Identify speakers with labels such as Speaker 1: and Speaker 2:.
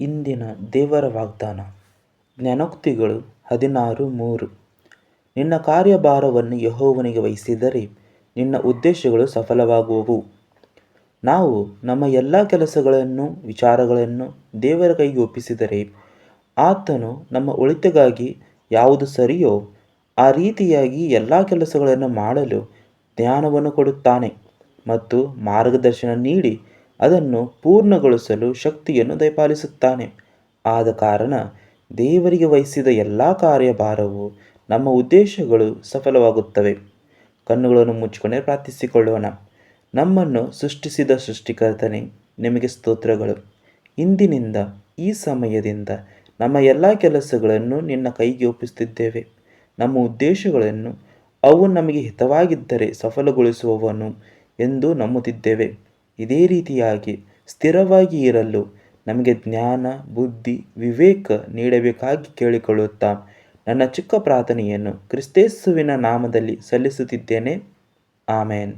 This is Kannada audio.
Speaker 1: ಇಂದಿನ ದೇವರ ವಾಗ್ದಾನ. ಜ್ಞಾನೋಕ್ತಿಗಳು ಹದಿನಾರು ಮೂರು. ನಿನ್ನ ಕಾರ್ಯಭಾರವನ್ನು ಯಹೋವನಿಗೆ ವಹಿಸಿದರೆ ನಿನ್ನ ಉದ್ದೇಶಗಳು ಸಫಲವಾಗುವವು. ನಾವು ನಮ್ಮ ಎಲ್ಲ ಕೆಲಸಗಳನ್ನು, ವಿಚಾರಗಳನ್ನು ದೇವರ ಕೈಗೆ ಒಪ್ಪಿಸಿದರೆ ಆತನು ನಮ್ಮ ಒಳಿತಿಗಾಗಿ ಯಾವುದು ಸರಿಯೋ ಆ ರೀತಿಯಾಗಿ ಎಲ್ಲ ಕೆಲಸಗಳನ್ನು ಮಾಡಲು ಜ್ಞಾನವನ್ನು ಕೊಡುತ್ತಾನೆ ಮತ್ತು ಮಾರ್ಗದರ್ಶನ ನೀಡಿ ಅದನ್ನು ಪೂರ್ಣಗೊಳಿಸಲು ಶಕ್ತಿಯನ್ನು ದಯಪಾಲಿಸುತ್ತಾನೆ. ಆದ ಕಾರಣ ದೇವರಿಗೆ ವಹಿಸಿದ ಎಲ್ಲ ಕಾರ್ಯಭಾರವು ನಮ್ಮ ಉದ್ದೇಶಗಳು ಸಫಲವಾಗುತ್ತವೆ. ಕಣ್ಣುಗಳನ್ನು ಮುಚ್ಚಿಕೊಂಡೇ ಪ್ರಾರ್ಥಿಸಿಕೊಳ್ಳೋಣ. ನಮ್ಮನ್ನು ಸೃಷ್ಟಿಸಿದ ಸೃಷ್ಟಿಕರ್ತನೆ, ನಿಮಗೆ ಸ್ತೋತ್ರಗಳು. ಇಂದಿನಿಂದ, ಈ ಸಮಯದಿಂದ ನಮ್ಮ ಎಲ್ಲ ಕೆಲಸಗಳನ್ನು ನಿನ್ನ ಕೈಗೆ ಒಪ್ಪಿಸುತ್ತಿದ್ದೇವೆ. ನಮ್ಮ ಉದ್ದೇಶಗಳನ್ನು ಅವು ನಮಗೆ ಹಿತವಾಗಿದ್ದರೆ ಸಫಲಗೊಳಿಸುವವನು ಎಂದು ನಂಬುತ್ತಿದ್ದೇವೆ. ಇದೇ ರೀತಿಯಾಗಿ ಸ್ಥಿರವಾಗಿ ಇರಲು ನಮಗೆ ಜ್ಞಾನ, ಬುದ್ಧಿ, ವಿವೇಕ ನೀಡಬೇಕಾಗಿ ಕೇಳಿಕೊಳ್ಳುತ್ತಾ ನನ್ನ ಚಿಕ್ಕ ಪ್ರಾರ್ಥನೆಯನ್ನು ಕ್ರಿಸ್ತೇಸುವಿನ ನಾಮದಲ್ಲಿ ಸಲ್ಲಿಸುತ್ತಿದ್ದೇನೆ. ಆಮೇನ್.